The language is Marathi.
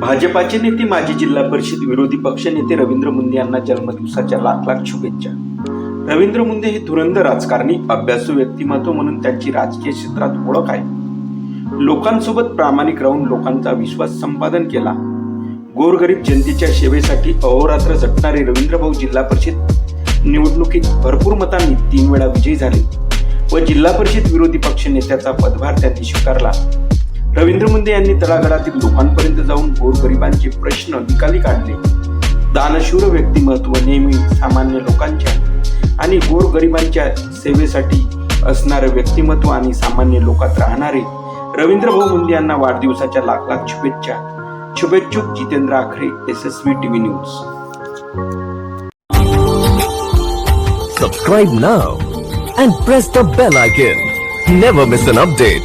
भाजपाचे नेते माजी जिल्हा परिषद विरोधी पक्षनेते रवींद्र मुंदे यांना जन्मदिवसाच्या लाख लाख शुभेच्छा. रवींद्र मुंदे हे धुरंधर राजकारणी अभ्यासू व्यक्तिमत्व म्हणून त्यांची राजकीय क्षेत्रात ओळख आहे. लोकांसोबत प्रामाणिक राहून लोकांचा विश्वास संपादन केला. गोरगरीब जनतेच्या सेवेसाठी अहोरात्र झटणारे रवींद्रभाऊ जिल्हा परिषद निवडणुकीत भरपूर मतांनी तीन वेळा विजयी झाले व जिल्हा परिषद विरोधी पक्ष नेत्याचा पदभार त्यांनी स्वीकारला. रवींद्र मुंदे यांनी तळागाळातील लोकांपर्यंत जाऊन लोकांचे प्रश्न निकाली काढले. दानशूर व्यक्तिमत्व नेहमी सामान्य लोकांच्या आणि गोरगरिबांच्या सेवेसाठी असणारे व्यक्तिमत्व आणि सामान्य लोकात राहणारे रवींद्र भाऊ मुंडे यांना वाढदिवसाच्या लाख लाख शुभेच्छा. शुभेच्छुक Jitendra Akhare S S V TV news. Subscribe now and press the bell icon never miss an update